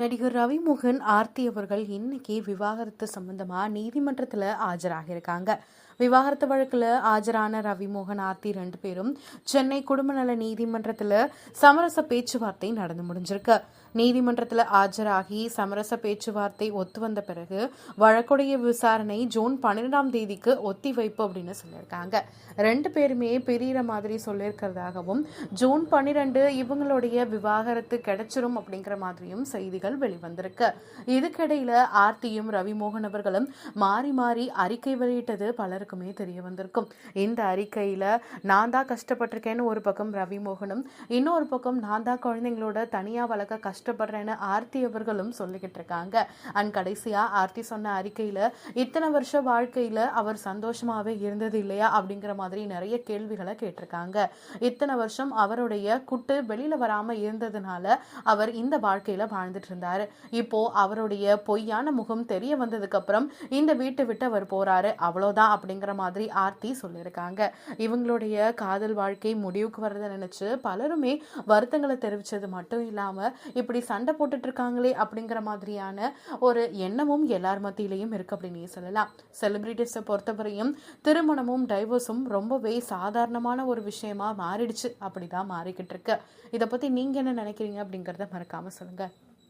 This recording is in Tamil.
நடிகர் ரவிமோகன் ஆர்த்தி அவர்கள் இன்னைக்கு விவாகரத்து சம்பந்தமா நீதிமன்றத்தில் ஆஜராகியிருக்காங்க. விவாகரத்து வழக்கில் ஆஜரான ரவிமோகன் ஆர்த்தி ரெண்டு பேரும் சென்னை குடும்ப நல நீதிமன்றத்தில் சமரச பேச்சுவார்த்தை நடந்து முடிஞ்சிருக்கு. நீதிமன்றத்தில் ஆஜராகி சமரச பேச்சுவார்த்தை ஒத்து வந்த பிறகு வழக்குடைய விசாரணை ஜூன் பன்னிரெண்டாம் தேதிக்கு ஒத்தி வைப்பு அப்படின்னு சொல்லியிருக்காங்க. ரெண்டு பேருமே பிரியிற மாதிரி சொல்லியிருக்கிறதாகவும் ஜூன் பன்னிரெண்டு இவங்களுடைய விவாகரத்து கிடைச்சிரும் அப்படிங்கிற மாதிரியும் செய்திகள் வெளிவந்திருக்கு. இதுக்கிடையில ஆர்த்தியும் ரவிமோகன் அவர்களும் மாறி மாறி அறிக்கை வெளியிட்டது பலருக்குமே தெரிய வந்திருக்கும். இந்த அறிக்கையில நான் தான் கஷ்டப்பட்டிருக்கேன்னு ஒரு பக்கம் ரவிமோகனும் இன்னொரு பக்கம் நான் தான் குழந்தைங்களோட தனியா வளர்க்க கஷ்டப்படுறேன்னு ஆர்த்தி அவர்களும் சொல்லிக்கிட்டு இருக்காங்க. அண்ட் கடைசியா ஆர்த்தி சொன்ன அறிக்கையில இத்தனை வருஷ வாழ்க்கையில அவர் சந்தோஷமாவே இருந்தது இல்லையா அப்படிங்கிற மாதிரி நிறைய கேள்விகளை கேட்டிருக்காங்க. இத்தனை வருஷம் அவருடைய குட்டு வெளியில வராம இருந்ததுனால அவர் இந்த வாழ்க்கையில வாழ்ந்துட்டு இருந்தாரு. இப்போ அவருடைய பொய்யான முகம் தெரிய வந்ததுக்கு அப்புறம் இந்த வீட்டை விட்டு அவர் போறாரு. அவ்வளோதான் அப்படிங்கிற மாதிரி ஆர்த்தி சொல்லியிருக்காங்க. இவங்களுடைய காதல் வாழ்க்கை முடிவுக்கு வரதை நினைச்சு பலருமே வருத்தங்களை தெரிவிச்சது மட்டும் இல்லாம இப்படி சண்டை போட்டுட்டு இருக்காங்களே அப்படிங்கிற மாதிரியான ஒரு எண்ணமும் எல்லார் மத்தியிலையும் இருக்கு அப்படின்னு சொல்லலாம். செலிபிரிட்டிஸை பொறுத்தவரையும் திருமணமும் டைவர்ஸும் ரொம்பவே சாதாரணமான ஒரு விஷயமா மாறிடுச்சு. அப்படிதான் மாறிக்கிட்டு இருக்கு இதை பத்தி நீங்க என்ன நினைக்கிறீங்க அப்படிங்கிறத மறக்காம சொல்லுங்க.